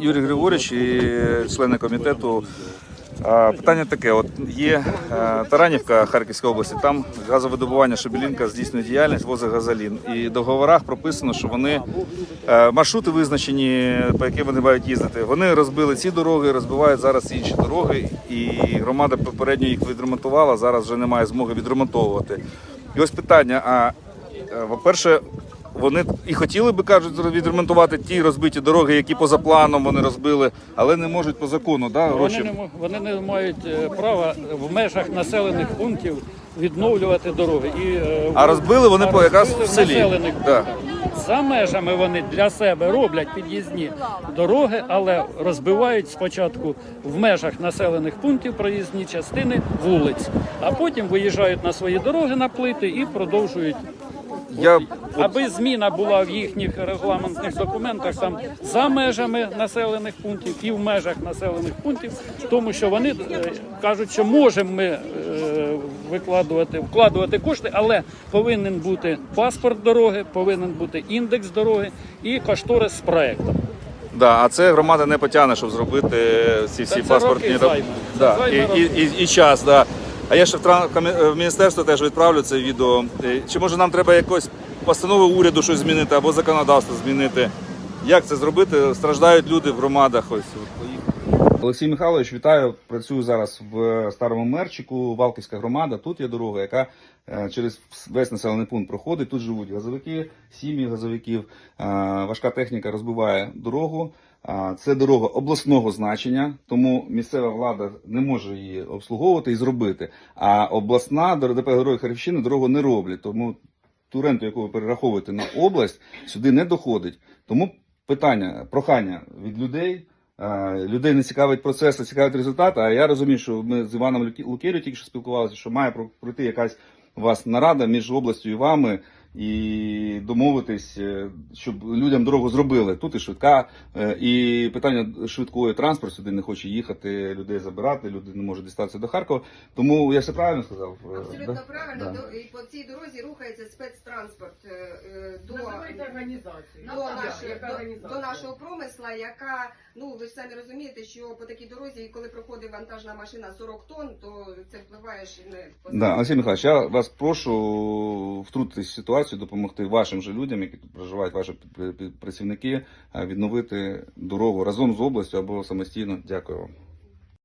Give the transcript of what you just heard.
Юрій Григорьович і члени комітету. Питання таке: от є е, Таранівка Харківської області, там газовидобування Шебелінка здійснює діяльність, возить газолін. І в договорах прописано, що вони е, маршрути визначені, по яким вони мають їздити. Вони розбили ці дороги, розбивають зараз інші дороги, і громада попередньо їх відремонтувала. Зараз вже немає змоги відремонтовувати. І ось питання: а е, по-перше, вони і хотіли би кажуть відремонтувати ті розбиті дороги, які поза планом вони розбили, але не можуть по закону. Да, Вони не, вони не мають е, права в межах населених пунктів відновлювати дороги. І, е, А розбили вони по- якраз в селі. населених Да. За межами вони для себе роблять під'їзні дороги, але розбивають спочатку в межах населених пунктів проїзні частини вулиць, а потім виїжджають на свої дороги на плити і продовжують. Я Аби зміна була в їхніх регламентних документах там за межами населених пунктів і в межах населених пунктів, тому що вони е, кажуть, що можемо ми е, викладувати, вкладувати кошти, але повинен бути паспорт дороги, повинен бути індекс дороги і кошторис з проектом. Да, а це громада не потягне, щоб зробити ці всі це паспортні роки. Це Да. І, і, і, і час. Да. А я ще в, міністерство теж відправлю це відео. Е, Чи може нам треба якось постанови уряду щось змінити або законодавство змінити? Як це зробити? Страждають люди в громадах. Ось. Олексій Михайлович, вітаю. Працюю зараз в старому мерчику, Валківська громада. Тут є дорога, яка е, через весь населений пункт проходить. Тут живуть газовики, сім'ї газовиків. Е, Важка техніка розбиває дорогу. Це дорога обласного значення, тому місцева влада не може її обслуговувати і зробити. А обласна ДП Герої Харківщини дорогу не роблять. Тому ту ренту, яку ви перераховуєте на область, сюди не доходить. Тому питання, прохання від людей. Е, Людей не цікавить процес, а цікавить результат. А я розумію, що ми з Іваном Лукі- тільки що спілкувалися, що має про- пройти якась у вас нарада між областю і вами і домовитись, е, щоб людям дорогу зробили. Тут і швидка, е, і питання швидкої транспорту сюди не хоче їхати, людей забирати, люди не можуть дістатися до Харкова. Тому я все правильно сказав. Е, Абсолютно да? правильно. Да. До- І по цій дорозі рухається спецтранспорт до, Називайте організацію. до, нашої- до, до нашого промисла, яка, ну ви ж самі розумієте, що по такій дорозі, коли проходить вантажна машина 40 тонн, то це впливає ще не Да, Олексій Михайлович, я вас прошу втрутитись в ситуацію, допомогти вашим же людям, які тут проживають, ваші пр- пр- працівники, е, відновити дорогу разом з областю або самостійно. Дякую вам.